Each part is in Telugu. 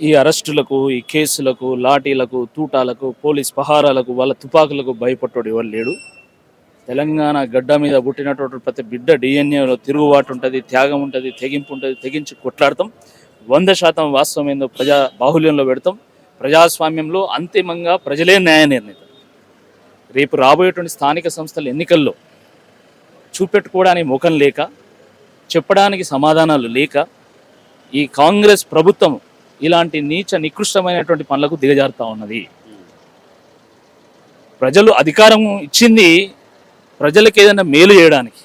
ఈ అరెస్టులకు ఈ కేసులకు లాఠీలకు తూటాలకు పోలీస్ పహారాలకు వాళ్ళ తుపాకులకు భయపడ్డాడు ఎవరు లేడు. తెలంగాణ గడ్డ మీద పుట్టినటువంటి ప్రతి బిడ్డ డిఎన్ఏలో తిరుగుబాటు ఉంటుంది త్యాగం ఉంటుంది తెగింపు ఉంటుంది తెగించి కొట్లాడతాం. వంద శాతం వాస్తవం ఏందో ప్రజా బాహుల్యంలో పెడతాం. ప్రజాస్వామ్యంలో అంతిమంగా ప్రజలే న్యాయ నిర్ణీతం. రేపు రాబోయేటువంటి స్థానిక సంస్థల ఎన్నికల్లో చూపెట్టుకోవడానికి ముఖం లేక చెప్పడానికి సమాధానాలు లేక ఈ కాంగ్రెస్ ప్రభుత్వం ఇలాంటి నీచ నికృష్టమైనటువంటి పనులకు దిగజారుతా ఉన్నది. ప్రజలు అధికారం ఇచ్చింది ప్రజలకు ఏదైనా మేలు చేయడానికి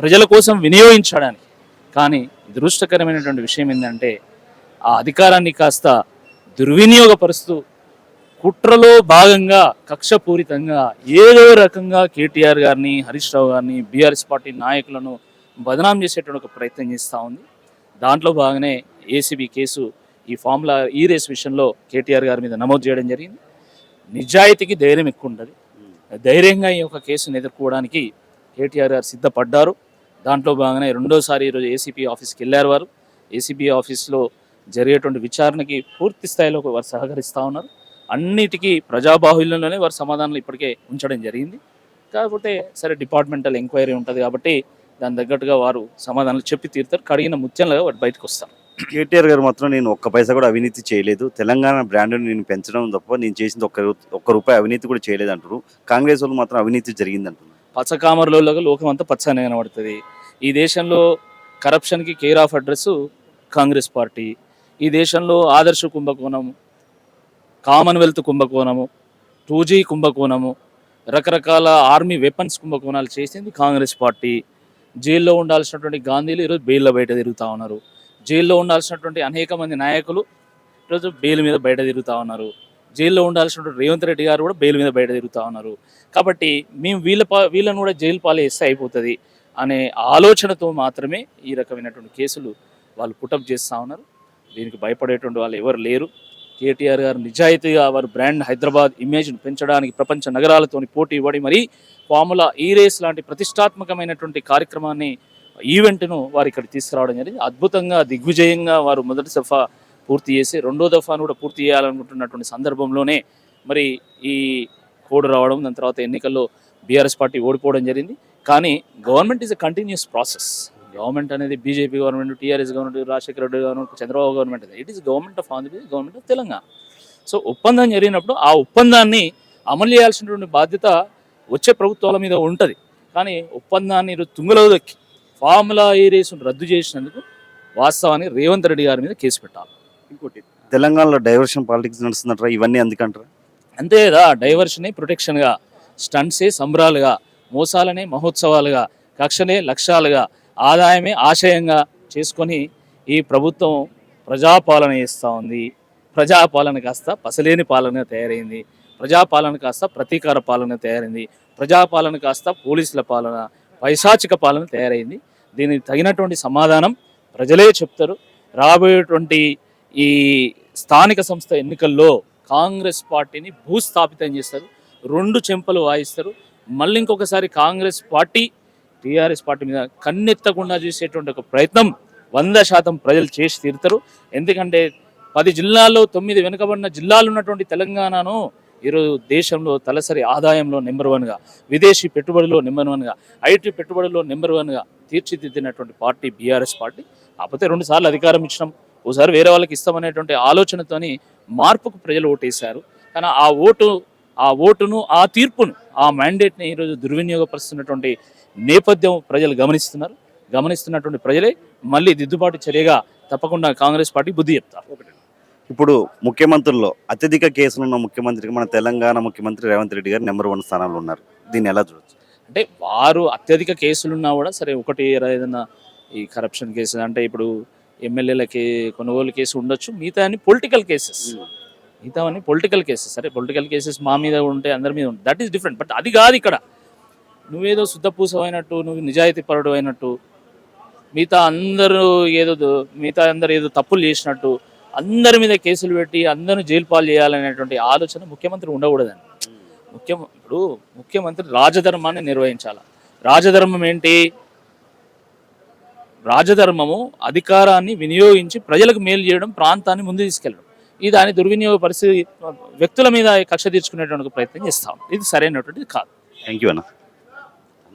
ప్రజల కోసం వినియోగించడానికి. కానీ దురదృష్టకరమైనటువంటి విషయం ఏంటంటే ఆ అధికారాన్ని కాస్త దుర్వినియోగపరుస్తూ కుట్రలో భాగంగా కక్షపూరితంగా ఏదో రకంగా కేటీఆర్ గారిని హరీష్ రావు గారిని బీఆర్ఎస్ పార్టీ నాయకులను బదనాం చేసేటువంటి ఒక ప్రయత్నం చేస్తూ ఉంది. దాంట్లో బాగానే ఏసీబీ కేసు ఈ ఫార్ములా ఈ రేస్ విషయంలో కేటీఆర్ గారి మీద నమోదు చేయడం జరిగింది. నిజాయితీకి ధైర్యం ఎక్కువ ఉండదు ధైర్యంగా ఈ యొక్క కేసును ఎదుర్కోవడానికి కేటీఆర్ గారు సిద్ధపడ్డారు. దాంట్లో భాగంగానే రెండోసారి ఈరోజు ఏసీపీ ఆఫీస్కి వెళ్ళారు వారు. ఏసీపీ ఆఫీస్లో జరిగేటువంటి విచారణకి పూర్తి స్థాయిలో వారు సహకరిస్తూ ఉన్నారు. అన్నిటికీ ప్రజాబాహుల్యంలోనే వారు సమాధానాలు ఇప్పటికే ఉంచడం జరిగింది. కాకపోతే సరే డిపార్ట్మెంటల్ ఎంక్వైరీ ఉంటుంది కాబట్టి దాని తగ్గట్టుగా వారు సమాధానాలు చెప్పి తీరుతారు. కడిగిన ముత్యంలాగా వారు బయటకు వస్తారు. కేటీఆర్ గారు మాత్రం నేను ఒక్క పైసా కూడా అవినీతి చేయలేదు. తెలంగాణ బ్రాండ్ని నేను పెంచడం తప్ప నేను చేసింది ఒక్క ఒక్క రూపాయి అవినీతి కూడా చేయలేదు అంటారు కాంగ్రెస్ వాళ్ళు మాత్రం అవినీతి జరిగింది అంటున్నారు పచ్చకామరలోగా లోకం అంతా పచ్చని కనబడుతుంది. ఈ దేశంలో కరప్షన్కి care of address Congress party. ఈ దేశంలో ఆదర్శ కుంభకోణము కామన్వెల్త్ కుంభకోణము టూ జీ కుంభకోణము రకరకాల ఆర్మీ వెపన్స్ కుంభకోణాలు చేసింది కాంగ్రెస్ పార్టీ. జైల్లో ఉండాల్సినటువంటి గాంధీలు ఈరోజు బెయిల్లో బయట తిరుగుతూ ఉన్నారు. జైల్లో ఉండాల్సినటువంటి అనేక మంది నాయకులు ఈరోజు బెయిల్ మీద బయట తిరుగుతూ ఉన్నారు. జైల్లో ఉండాల్సినటువంటి రేవంత్ రెడ్డి గారు కూడా బెయిల్ మీద బయట తిరుగుతూ ఉన్నారు. కాబట్టి మేము వీళ్ళ వీళ్ళను కూడా జైలు పాలేస్తే అయిపోతుంది అనే ఆలోచనతో మాత్రమే ఈ రకమైనటువంటి కేసులు వాళ్ళు పుటప్ చేస్తూ ఉన్నారు. దీనికి భయపడేటువంటి వాళ్ళు ఎవరు లేరు. కేటీఆర్ గారు నిజాయితీగా వారు బ్రాండ్ హైదరాబాద్ ఇమేజ్ను పెంచడానికి ప్రపంచ నగరాలతోని పోటీ ఇవ్వడి మరీ ఫార్ములా ఈ రేస్ లాంటి ప్రతిష్టాత్మకమైనటువంటి కార్యక్రమాన్ని ఈవెంట్ను వారు ఇక్కడ తీసుకురావడం జరిగింది. అద్భుతంగా దిగ్విజయంగా వారు మొదటి దఫా పూర్తి చేసి రెండో దఫాను కూడా పూర్తి చేయాలనుకుంటున్నటువంటి సందర్భంలోనే మరి ఈ కోడ్ రావడం దాని తర్వాత ఎన్నికల్లో బీఆర్ఎస్ పార్టీ ఓడిపోవడం జరిగింది. కానీ government is a continuous process. Government అనేది BJP government TRS government Rajasekhara Reddy government Chandrababu government it is government of Andhra Pradesh government of Telangana so ఒప్పందం జరిగినప్పుడు ఆ ఒప్పందాన్ని అమలు చేయాల్సినటువంటి బాధ్యత వచ్చే ప్రభుత్వాల మీద ఉంటుంది. కానీ ఒప్పందాన్ని తుంగలో దక్కి ఫార్ములా ఏరియాస్ రద్దు చేసినందుకు వాస్తవానికి రేవంత్ రెడ్డి గారి మీద కేసు పెట్టాలి. ఇంకోటి తెలంగాణలో డైవర్షన్ పాలిటిక్స్ నడుస్తుందంటారా ఇవన్నీ అందుకంటారా అంతే కదా డైవర్షనే ప్రొటెక్షన్గా స్టంట్సే సంబరాలుగా మోసాలనే మహోత్సవాలుగా కక్షనే లక్ష్యాలుగా ఆదాయమే ఆశయంగా చేసుకొని ఈ ప్రభుత్వం ప్రజాపాలన చేస్తూ ఉంది. ప్రజాపాలన కాస్త పసలేని పాలన తయారైంది. ప్రజాపాలన కాస్త ప్రతీకార పాలన తయారైంది. ప్రజాపాలన కాస్త పోలీసుల పాలన పైశాచిక పాలన తయారైంది. దీనికి తగినటువంటి సమాధానం ప్రజలే చెప్తారు. రాబోయేటువంటి ఈ స్థానిక సంస్థ ఎన్నికల్లో కాంగ్రెస్ పార్టీని భూస్థాపితం చేస్తారు. రెండు చెంపలు వాయిస్తారు. మళ్ళీ ఇంకొకసారి కాంగ్రెస్ పార్టీ టీఆర్ఎస్ పార్టీ మీద కన్నెత్తకుండా చేసేటువంటి ఒక ప్రయత్నం వంద శాతం ప్రజలు చేసి తీరుతారు. ఎందుకంటే పది జిల్లాల్లో తొమ్మిది వెనుకబడిన జిల్లాలు ఉన్నటువంటి తెలంగాణను ఈరోజు దేశంలో తలసరి ఆదాయంలో నెంబర్ వన్గా విదేశీ పెట్టుబడిలో నెంబర్ వన్గా ఐటీ పెట్టుబడిలో నెంబర్ వన్గా తీర్చిదిద్దినటువంటి పార్టీ బీఆర్ఎస్ పార్టీ. కాకపోతే రెండు సార్లు అధికారం ఇచ్చినాం. ఓసారి వేరే వాళ్ళకి ఇస్తామనేటువంటి ఆలోచనతోని మార్పుకు ప్రజలు ఓటేశారు. కానీ ఆ ఓటు ఆ ఓటును ఆ తీర్పును ఆ మ్యాండేట్ని ఈరోజు దుర్వినియోగపరుస్తున్నటువంటి నేపథ్యం ప్రజలు గమనిస్తున్నారు. గమనిస్తున్నటువంటి ప్రజలే మళ్ళీ దిద్దుబాటు చర్యగా తప్పకుండా కాంగ్రెస్ పార్టీ బుద్ధి చెప్తారు. ఇప్పుడు ముఖ్యమంత్రుల్లో అత్యధిక కేసులు ఉన్న ముఖ్యమంత్రికి మన తెలంగాణ ముఖ్యమంత్రి రేవంత్ రెడ్డి గారు నెంబర్ వన్ స్థానంలో ఉన్నారు. దీన్ని ఎలా చూడొచ్చు? అంటే వారు అత్యధిక కేసులున్నా కూడా సరే ఒకటి ఏదైనా ఈ కరప్షన్ కేసు అంటే ఇప్పుడు ఎమ్మెల్యేలకి కొనుగోలు కేసు ఉండొచ్చు మిగతా అన్ని పొలిటికల్ కేసెస్ మిగతా అన్ని పొలిటికల్ కేసెస్ సరే పొలిటికల్ కేసెస్ మా మీద ఉంటే అందరి మీద ఉంటుంది దట్ ఈస్ డిఫరెంట్ బట్ అది కాదు ఇక్కడ. నువ్వేదో శుద్ధపూసం అయినట్టు నువ్వు నిజాయితీ పరుడు అయినట్టు మిగతా అందరూ ఏదో మిగతా అందరు ఏదో తప్పులు చేసినట్టు అందరి మీద కేసులు పెట్టి అందరూ జైలు పాలు చేయాలనేటువంటి ఆలోచన ముఖ్యమంత్రి ఉండకూడదండి ముఖ్యం ఇప్పుడు ముఖ్యమంత్రి రాజధర్మాన్ని నిర్వహించాలి? రాజధర్మం ఏంటి? రాజధర్మము అధికారాన్ని వినియోగించి ప్రజలకు మేలు చేయడం ప్రాంతాన్ని ముందు తీసుకెళ్ళడం. ఇది దాని దుర్వినియోగ పరిస్థితి వ్యక్తుల మీద కక్ష తీర్చుకునేటువంటి ప్రయత్నం చేస్తాం ఇది సరైనటువంటిది కాదు. థ్యాంక్ యూ అన్న.